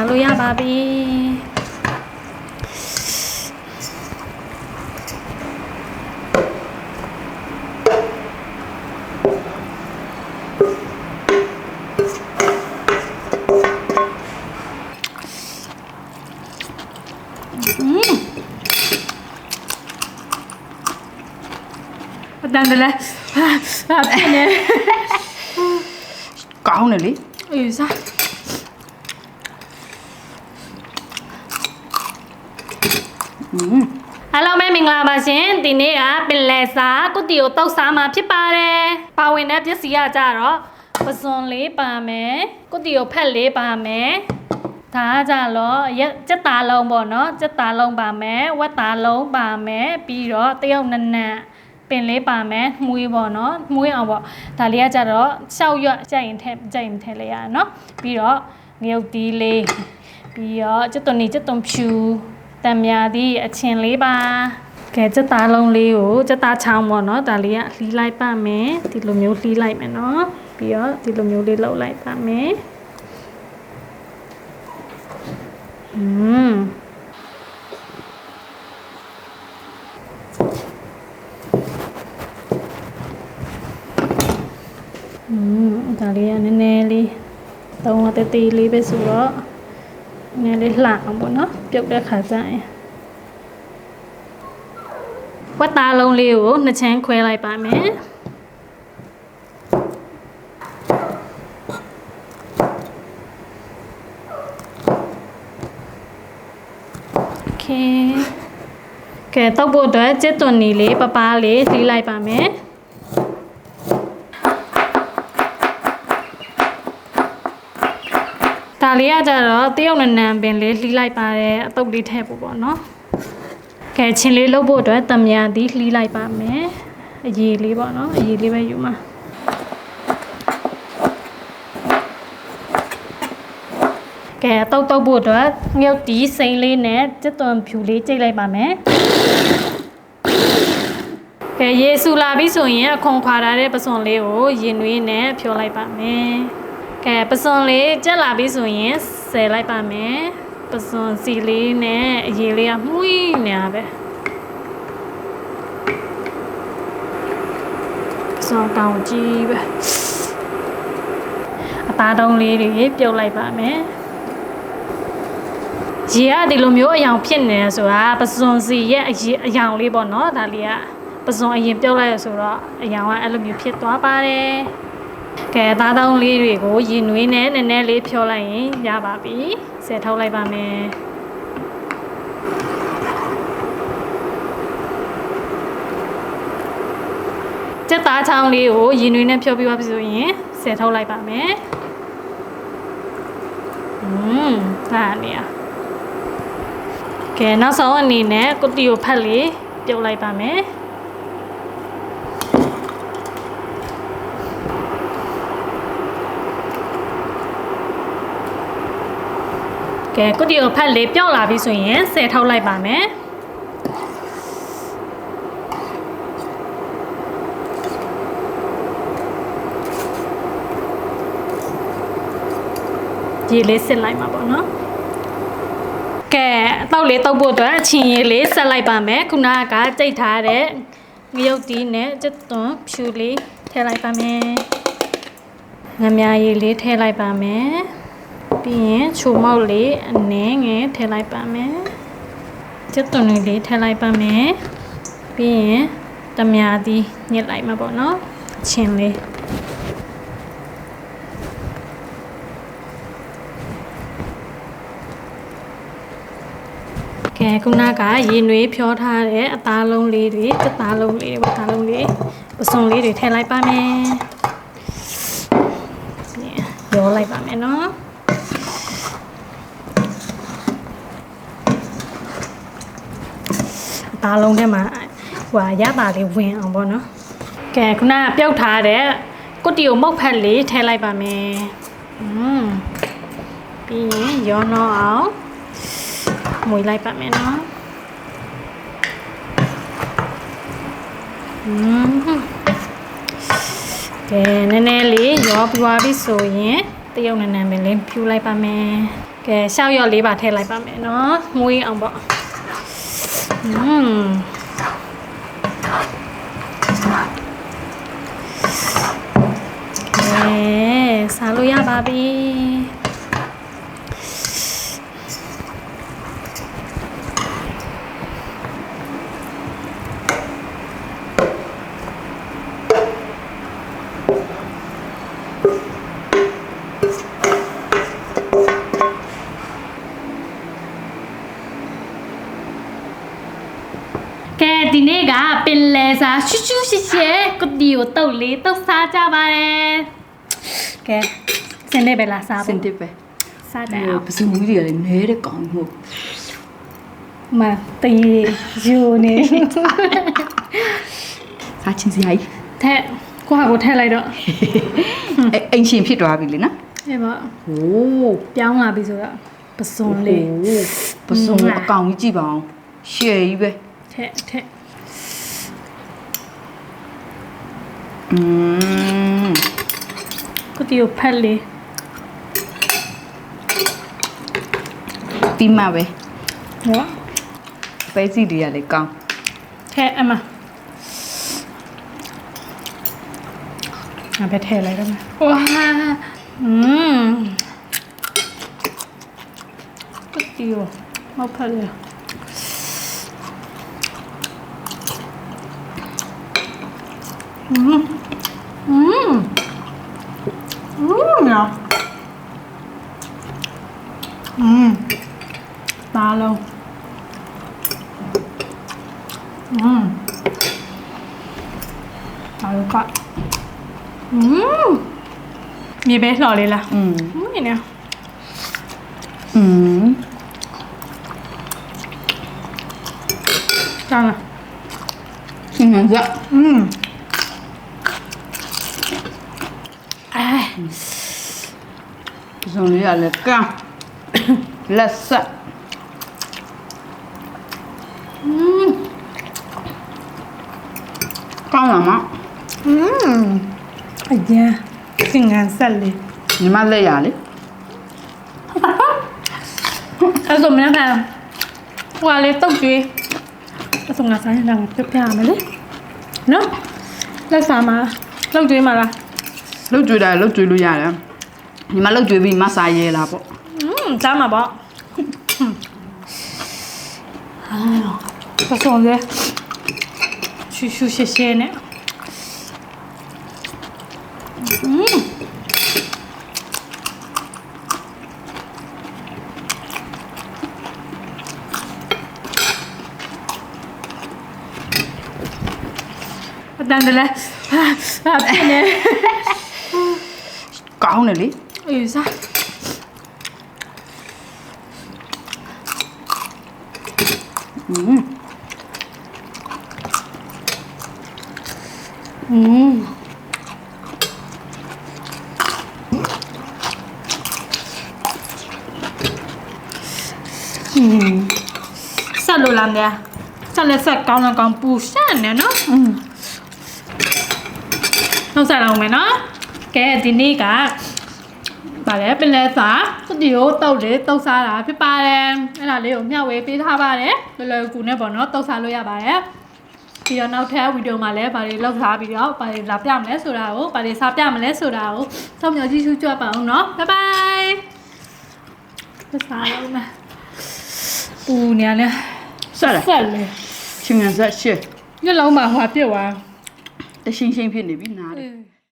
စားလို့ရပါပြီအတန်တလဲဟာဖြစ်နေကောင်းတယ်လေအေးစား อืม အားလုံးပဲမင်္ဂလာပါရှင်ဒီနေ့ကပင်လယ်စာကုတီကိုတောက်စားမှာဖြစ်ပါတယ်ပါဝင်တဲ့ပစ္စည်းကကြတော့ပစွန်လေးပါမယ်ကုတီကိုဖက်လေးပါမယ်ဒါကကြတော့ရက်စက်သားလုံးပေါ့နော်စက်သားလုံးပါမယ်ဝက်သားလုံးပါမယ်ပြီးတော့တယောက်နက်နက်ပင်လေးပါမယ်မှုေးပေါ့နော်မှုေးအောင်ပေါ့ဒါလေးကကြတော့ရှောက်ရွက်ကြိုက်ရင်ထည့်ကြိုက်ရင်ထည့်လိုက်ရအောင်နော်ပြီးတော့ငရုတ်တီးလေးပြီးတော့ကျက်သွန်နီကျက်သွန်ဖြူ တံမြာသည့်အချင်းလေးပါကဲစက်သားလုံးလေးကိုစက်သားချောင်းပေါ့နော်ဒါလေးကလှီးလိုက်ပါမယ်ဒီလိုမျိုးလှီးလိုက်မယ်နော်ပြီးတော့ဒီလိုမျိုးလေးလှုပ်လိုက်ပါမယ်อืมอืมဒါလေးကနည်းနည်းလေးသုံးရတဲ့တေးလေးပဲဆိုတော့ နည်းလေးလှအောင်ပေါ့နော်ပြုတ်တဲ့ခါကျရင်ဝက်သားလုံးလေးကိုနှစ်ချမ်းခွဲလိုက်ပါမယ်ကဲတုပ်ဖို့အတွက်ကျစ်သွန်နီလေးပပလေးစီးလိုက်ပါမယ် ဒါလေးကကြတော့တရုတ်နနံပင်လေးလှီးလိုက်ပါတယ်အတုပ်လေးထည့်ဖို့ပေါ့နော်ကဲချင်းလေးလုပ်ဖို့အတွက်တံမြာသီးလှီးလိုက်ပါမယ်အရေးလေးပေါ့နော်အရေးလေးပဲယူမှာကဲတုပ်တုပ်ဖို့အတွက်ငုတ်တီးစိမ့်လေးနဲ့စက်သွန်ဖြူလေးကြိတ်လိုက်ပါမယ်ကဲရေဆူလာပြီဆိုရင်အခွန်ခွာထားတဲ့ပစွန်လေးကိုရင်နွေးနဲ့ဖြောလိုက်ပါမယ် ကဲပစွန်လေးကြက်လာပြီဆိုရင်ဆယ်လိုက်ပါမယ်ပစွန်စီလေးနဲ့အရေလေးကမှုီးနေတာပဲပစွန်ကောင်းကြီးပဲအသားတုံးလေးတွေပြုတ်လိုက်ပါမယ်ရေကဒီလိုမျိုးအယောင်ဖြစ်နေတယ်ဆိုတာပစွန်စီရဲ့အရေအယောင်လေးပေါ့နော်ဒါလေးကပစွန်အရင်ပြုတ်လိုက်ရဆိုတော့အယောင်ကအဲ့လိုမျိုးဖြစ်သွားပါတယ် ကဲသားတောင်းလေးတွေကိုရင်နွေးနဲ့နည်းနည်းလေးဖြောလိုက်ရင်ရပါပြီဆယ်ထုတ်လိုက်ပါမယ်ကျက်သားချောင်းလေးကိုရင်နွေးနဲ့ဖြောပြီးပါပြီဆိုရင်ဆယ်ထုတ်လိုက်ပါမယ်อืมဒါနေရကဲနောက်ဆုံးအနေနဲ့ကုတီကိုဖက်လေးပြုတ်လိုက်ပါမယ် ကဲကုတီကိုဖက်လေးပြုတ်လာပြီဆိုရင်ဆယ်ထောက်လိုက်ပါမယ်ရေလေးစစ်လိုက်မှာပေါ့နော်ကဲတောက်လေးတောက်ဖို့အတွက်အချင်းရည်လေးဆက်လိုက်ပါမယ်ခုနကကြိတ်ထားတဲ့ငရုတ်တီးနဲ့ကျွတ်သွန်ဖြူလေးထည့်လိုက်ပါမယ်ငမြရည်လေးထည့်လိုက်ပါမယ် ပြီးရင်ချိုမောက်လေးအနည်းငယ်ထည့်လိုက်ပါမယ်ကျွတ်သွန်လေးထည့်လိုက်ပါမယ်ပြီးရင်တမြာသီးညစ်လိုက်မှာပေါ့နော်အချင်းလေးကဲခုနကရေနွေးဖြောထားတဲ့အသားလုံးလေးတွေတစ်သားလုံးလေးတွေသားလုံးလေးပစုံလေးတွေထည့်လိုက်ပါမယ်ရောလိုက်ပါမယ်နော် သားလုံးထဲမှာဟိုရပါလေးဝင်အောင်ပေါ့နော်ကဲခုနကပြုတ်ထားတဲ့ကုတီကိုမုတ်ဖက်လေးထည့်လိုက်ပါမယ်อืมပြီးရင်ရောနှောအောင် မွေလိုက်ပါမယ်နော်อืมကဲနည်းနည်းလေးရောပြီးသွားပြီဆိုရင်တရုတ်နည်းနည်းပဲလေးဖြူလိုက်ပါမယ် ကဲရှောက်ရော့လေးပါထည့်လိုက်ပါမယ်နော်မွေးအောင်ပေါ့ อืมကဲစားလို့ရပါပြီကဲ ပင်လယ်စာရှူးရှူးရှစ်ရှဲကုတီကိုတုတ်လေးတုတ်စားကြပါတယ်ကဲစင်နေပဲလားစားစင်ဖို့တစ်ပဲစားကြအဲအောင်ပစုံကြီးတွေကလည်းနဲတဲ့ကောင်မှုမတေးယူနေစားချင်းစရာကြီးထက်ကိုဟာကိုထက်လိုက်တော့အဲအိမ်ရှင်ဖြစ်သွားပြီလေနော်အေးပါဟိုးပြောင်းလာပြီဆိုတော့ပစွန်လေးပစုံအကောင်ကြီးကြည့်ပါအောင်ရှယ်ကြီးပဲထက်ထက် อืม ကုတီကိုဖက်လေး ပြီးမှပဲ ဟော ပဲစီတွေကလည်းကောင်း ထက်အမငါပဲထည့်လိုက်တော့မယ်ဝါอืมကုတီကိုမောက်ဖက်လေးอืม rồi coi mi bé lò lên là. Ừ. Như nào ừ. Sao nè ừ dạ. Ừ ai à. dùng là là cao? Là sợ con là mắm အကျန်းစင်ကန်ဆက်လေညီမလက်ရလေအဲ့ဆိုမင်းကဟိုကလေတုတ်ကျွေးအဆုံငါဆိုင်လာပြပြရမယ်လေနော်လက်စာမှာလောက်ကျွေးမှာလားလောက်ကျွေးတာလောက်ကျွေးလို့ရတယ်ညီမလောက်ကျွေးပြီးမဆာရဲလားပေါ့อืมစားမှာပေါ့အာပစုံလေရှူရှူရှဲရှဲနဲ့ Gerçekten de le. Beni. Cậu này lý. Ừ sao? Ừ. Ừ. Sao lo làm nè? Sao lại sạch con là con bù sẵn nè nó? Ừ. န့်နေနော်อืมနှုတ်ဆက်အောင်မယ်နော်ကဲဒီနေ့ကဗါလဲပင်လဲစာစတူဒီယိုတုတ်လေတုတ်စားတာဖြစ်ပါတယ်အဲ့ဒါလေးကိုမျှဝေပေးထားပါတယ်လွယ်လွယ်ကူနဲ့ပေါ့နော်တုတ်စားလို့ရပါတယ်ပြီးတော့နောက်ထပ်ဗီဒီယိုမှာလည်းဗါတွေလောက်စားပြီးတော့ဗါတွေလာပြမလဲဆိုတာကိုဗါတွေစားပြမလဲဆိုတာကိုစောင့်မျှော်ကြည့်ရှုကြပါအောင်နော်ဘိုင်ဘိုင်စားလို့မယ်ပူနေရလဲဆက်တယ်ဆက်လေချင်းငန်ဆက်ရှယ်ညလုံးမှာဟွာပြစ်သွား တရှင်းရှင်းဖြစ်နေပြီနားတယ်အေး